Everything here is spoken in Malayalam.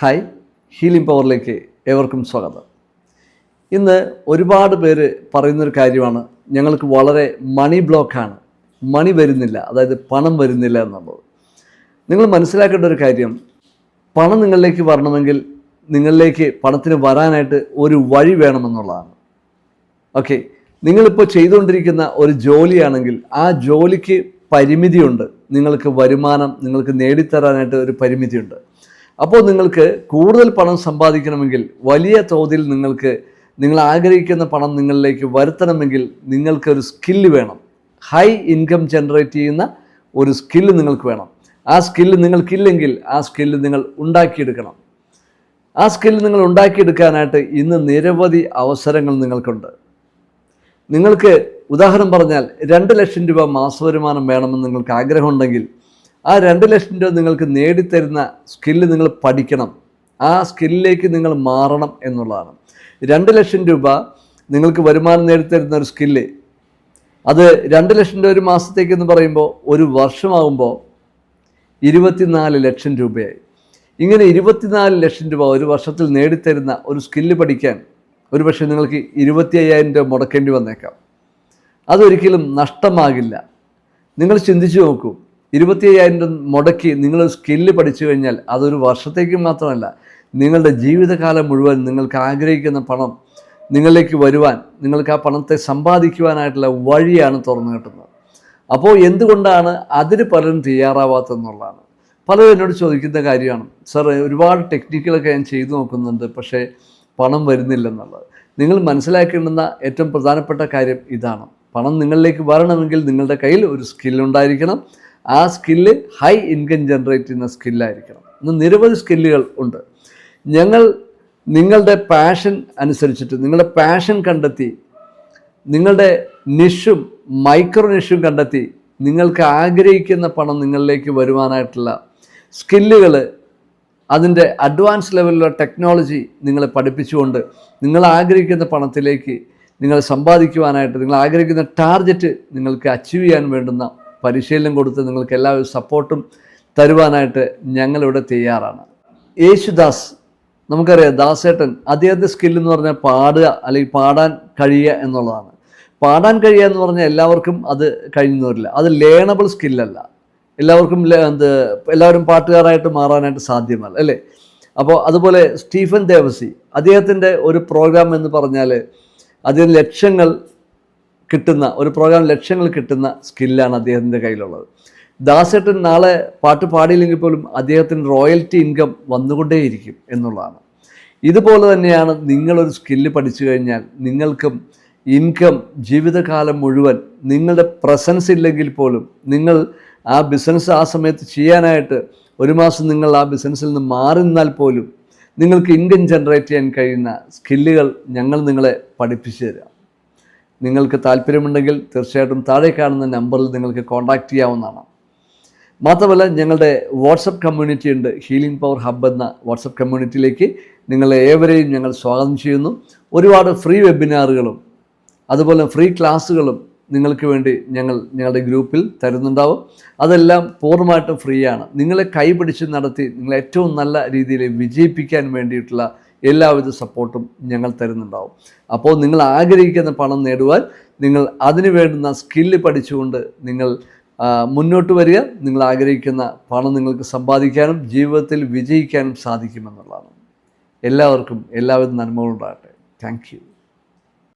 ഹായ് ഹീലിംഗ് പവറിലേക്ക് ഏവർക്കും സ്വാഗതം. ഇന്ന് ഒരുപാട് പേര് പറയുന്നൊരു കാര്യമാണ് ഞങ്ങൾക്ക് വളരെ മണി ബ്ലോക്കാണ് മണി വരുന്നില്ല അതായത് പണം വരുന്നില്ല എന്നുള്ളത്. നിങ്ങൾ മനസ്സിലാക്കേണ്ട ഒരു കാര്യം പണം നിങ്ങളിലേക്ക് വരണമെങ്കിൽ നിങ്ങളിലേക്ക് പണത്തിന് വരാനായിട്ട് ഒരു വഴി വേണമെന്നുള്ളതാണ്. ഓക്കെ നിങ്ങളിപ്പോൾ ചെയ്തുകൊണ്ടിരിക്കുന്ന ഒരു ജോലിയാണെങ്കിൽ ആ ജോലിക്ക് പരിമിതിയുണ്ട്. നിങ്ങൾക്ക് വരുമാനം നിങ്ങൾക്ക് നേടിത്തരാനായിട്ട് ഒരു പരിമിതിയുണ്ട്. അപ്പോൾ നിങ്ങൾക്ക് കൂടുതൽ പണം സമ്പാദിക്കണമെങ്കിൽ വലിയ തോതിൽ നിങ്ങൾക്ക് നിങ്ങൾ ആഗ്രഹിക്കുന്ന പണം നിങ്ങളിലേക്ക് വരുത്തണമെങ്കിൽ നിങ്ങൾക്കൊരു സ്കില്ല് വേണം. ഹൈ ഇൻകം ജനറേറ്റ് ചെയ്യുന്ന ഒരു സ്കില്ല് നിങ്ങൾക്ക് വേണം. ആ സ്കില്ല് നിങ്ങൾക്കില്ലെങ്കിൽ ആ സ്കില്ല് നിങ്ങൾ ഉണ്ടാക്കിയെടുക്കണം. ആ സ്കില്ല് നിങ്ങൾ ഉണ്ടാക്കിയെടുക്കാനായിട്ട് ഇന്ന് നിരവധി അവസരങ്ങൾ നിങ്ങൾക്കുണ്ട്. നിങ്ങൾക്ക് ഉദാഹരണം പറഞ്ഞാൽ രണ്ട് ലക്ഷം രൂപ മാസവരുമാനം വേണമെന്ന് നിങ്ങൾക്ക് ആഗ്രഹമുണ്ടെങ്കിൽ ആ രണ്ട് ലക്ഷം രൂപ നിങ്ങൾക്ക് നേടിത്തരുന്ന സ്കില്ല് നിങ്ങൾ പഠിക്കണം. ആ സ്കില്ലിലേക്ക് നിങ്ങൾ മാറണം എന്നുള്ളതാണ്. രണ്ട് ലക്ഷം രൂപ നിങ്ങൾക്ക് വരുമാനം നേടിത്തരുന്ന ഒരു സ്കില്ല് അത് രണ്ട് ലക്ഷം രൂപ ഒരു മാസത്തേക്ക് എന്ന് പറയുമ്പോൾ ഒരു വർഷമാകുമ്പോൾ ഇരുപത്തിനാല് ലക്ഷം രൂപയായി. ഇങ്ങനെ ഇരുപത്തിനാല് ലക്ഷം രൂപ ഒരു വർഷത്തിൽ നേടിത്തരുന്ന ഒരു സ്കില്ല് പഠിക്കാൻ ഒരു പക്ഷേ നിങ്ങൾക്ക് ഇരുപത്തി അയ്യായിരം രൂപ മുടക്കേണ്ടി വന്നേക്കാം. അതൊരിക്കലും നഷ്ടമാകില്ല. നിങ്ങൾ ചിന്തിച്ചു നോക്കൂ. ഇരുപത്തി അയ്യായിരം മുടക്കി നിങ്ങൾ സ്കില്ല് പഠിച്ചു കഴിഞ്ഞാൽ അതൊരു വർഷത്തേക്ക് മാത്രമല്ല നിങ്ങളുടെ ജീവിതകാലം മുഴുവൻ നിങ്ങൾക്ക് ആഗ്രഹിക്കുന്ന പണം നിങ്ങളിലേക്ക് വരുവാൻ നിങ്ങൾക്ക് ആ പണത്തെ സമ്പാദിക്കുവാനായിട്ടുള്ള വഴിയാണ് തുറന്നു കിട്ടുന്നത്. അപ്പോൾ എന്തുകൊണ്ടാണ് അതിന് പലരും തയ്യാറാവാത്തെന്നുള്ളതാണ് പലരും എന്നോട് ചോദിക്കുന്ന കാര്യമാണ് സാർ ഒരുപാട് ടെക്നിക്കുകളൊക്കെ ഞാൻ ചെയ്തു നോക്കുന്നുണ്ട് പക്ഷേ പണം വരുന്നില്ലെന്നുള്ളത്. നിങ്ങൾ മനസ്സിലാക്കേണ്ടുന്ന ഏറ്റവും പ്രധാനപ്പെട്ട കാര്യം ഇതാണ്. പണം നിങ്ങളിലേക്ക് വരണമെങ്കിൽ നിങ്ങളുടെ കയ്യിൽ ഒരു സ്കില്ലുണ്ടായിരിക്കണം ആ സ്കില്ല് ഹൈ ഇൻകം ജനറേറ്റ് ചെയ്യുന്ന സ്കില്ലായിരിക്കണം. ഇന്ന് നിരവധി സ്കില്ലുകൾ ഉണ്ട്. ഞങ്ങൾ നിങ്ങളുടെ പാഷൻ അനുസരിച്ചിട്ട് നിങ്ങളുടെ പാഷൻ കണ്ടെത്തി നിങ്ങളുടെ നിഷും മൈക്രോ നിഷും കണ്ടെത്തി നിങ്ങൾക്ക് ആഗ്രഹിക്കുന്ന പണം നിങ്ങളിലേക്ക് വരുവാനായിട്ടുള്ള സ്കില്ലുകൾ അതിന്റെ അഡ്വാൻസ് ലെവലിലുള്ള ടെക്നോളജി നിങ്ങളെ പഠിപ്പിച്ചുകൊണ്ട് നിങ്ങൾ ആഗ്രഹിക്കുന്ന പണത്തിലേക്ക് നിങ്ങൾ സമ്പാദിക്കുവാനായിട്ട് നിങ്ങൾ ആഗ്രഹിക്കുന്ന ടാർഗറ്റ് നിങ്ങൾക്ക് അച്ചീവ് ചെയ്യാൻ വേണ്ടുന്ന പരിശീലനം കൊടുത്ത് നിങ്ങൾക്ക് എല്ലാവരും സപ്പോർട്ടും തരുവാനായിട്ട് ഞങ്ങളിവിടെ തയ്യാറാണ്. യേശുദാസ് നമുക്കറിയാം ദാസേട്ടൻ അദ്ദേഹത്തെ സ്കില്ലെന്ന് പറഞ്ഞാൽ പാടുക അല്ലെങ്കിൽ പാടാൻ കഴിയുക എന്നുള്ളതാണ്. പാടാൻ കഴിയുക എന്ന് പറഞ്ഞാൽ എല്ലാവർക്കും അത് കഴിഞ്ഞു വരില്ല അത് ലേണബിൾ സ്കില്ലല്ല എല്ലാവർക്കും എന്ത് എല്ലാവരും പാട്ടുകാരായിട്ട് മാറാനായിട്ട് സാധ്യമല്ല അല്ലേ? അപ്പോൾ അതുപോലെ സ്റ്റീഫൻ ദേവസി അദ്ദേഹത്തിന്റെ ഒരു പ്രോഗ്രാം എന്ന് പറഞ്ഞാൽ അതിന് ലക്ഷങ്ങൾ കിട്ടുന്ന ഒരു പ്രോഗ്രാം ലക്ഷ്യങ്ങൾ കിട്ടുന്ന സ്കില്ലാണ് അദ്ദേഹത്തിന്റെ കയ്യിലുള്ളത്. ദാസേട്ടൻ നാളെ പാട്ട് പാടിയില്ലെങ്കിൽ പോലും അദ്ദേഹത്തിന് റോയൽറ്റി ഇൻകം വന്നുകൊണ്ടേയിരിക്കും എന്നുള്ളതാണ്. ഇതുപോലെ തന്നെയാണ് നിങ്ങളൊരു സ്കില്ല് പഠിച്ചു കഴിഞ്ഞാൽ നിങ്ങൾക്കും ഇൻകം ജീവിതകാലം മുഴുവൻ നിങ്ങളുടെ പ്രസൻസ് ഇല്ലെങ്കിൽ പോലും നിങ്ങൾ ആ ബിസിനസ് ആ സമയത്ത് ചെയ്യാനായിട്ട് ഒരു മാസം നിങ്ങൾ ആ ബിസിനസ്സിൽ നിന്ന് മാറി നിന്നാൽ പോലും നിങ്ങൾക്ക് ഇൻകം ജനറേറ്റ് ചെയ്യാൻ കഴിയുന്ന സ്കില്ലുകൾ ഞങ്ങൾ നിങ്ങളെ പഠിപ്പിച്ചു തരാം. നിങ്ങൾക്ക് താല്പര്യമുണ്ടെങ്കിൽ തീർച്ചയായിട്ടും താഴെ കാണുന്ന നമ്പറിൽ നിങ്ങൾക്ക് കോൺടാക്റ്റ് ചെയ്യാവുന്നതാണ്. മാത്രമല്ല ഞങ്ങളുടെ വാട്സപ്പ് കമ്മ്യൂണിറ്റി ഉണ്ട്. ഹീലിംഗ് പവർ ഹബ്ബ് എന്ന വാട്സപ്പ് കമ്മ്യൂണിറ്റിയിലേക്ക് നിങ്ങളെ ഏവരെയും ഞങ്ങൾ സ്വാഗതം ചെയ്യുന്നു. ഒരുപാട് ഫ്രീ വെബിനാറുകളും അതുപോലെ ഫ്രീ ക്ലാസ്സുകളും നിങ്ങൾക്ക് വേണ്ടി ഞങ്ങൾ ഞങ്ങളുടെ ഗ്രൂപ്പിൽ തരുന്നുണ്ടാവും. അതെല്ലാം പൂർണമായിട്ടും ഫ്രീ ആണ്. നിങ്ങളെ കൈപിടിച്ച് നടത്തി നിങ്ങളെ ഏറ്റവും നല്ല രീതിയിൽ വിജയിപ്പിക്കാൻ വേണ്ടിയിട്ടുള്ള എല്ലാവിധ സപ്പോർട്ടും ഞങ്ങൾ തരുന്നുണ്ടാവും. അപ്പോൾ നിങ്ങൾ ആഗ്രഹിക്കുന്ന പണം നേടുവാൻ നിങ്ങൾ അതിനു വേണ്ടുന്ന സ്കില്ല് പഠിച്ചുകൊണ്ട് നിങ്ങൾ മുന്നോട്ട് വരിക. നിങ്ങൾ ആഗ്രഹിക്കുന്ന പണം നിങ്ങൾക്ക് സമ്പാദിക്കാനും ജീവിതത്തിൽ വിജയിക്കാനും സാധിക്കുമെന്നുള്ളതാണ്. എല്ലാവർക്കും എല്ലാവിധ നന്മകളുണ്ടാകട്ടെ. Thank you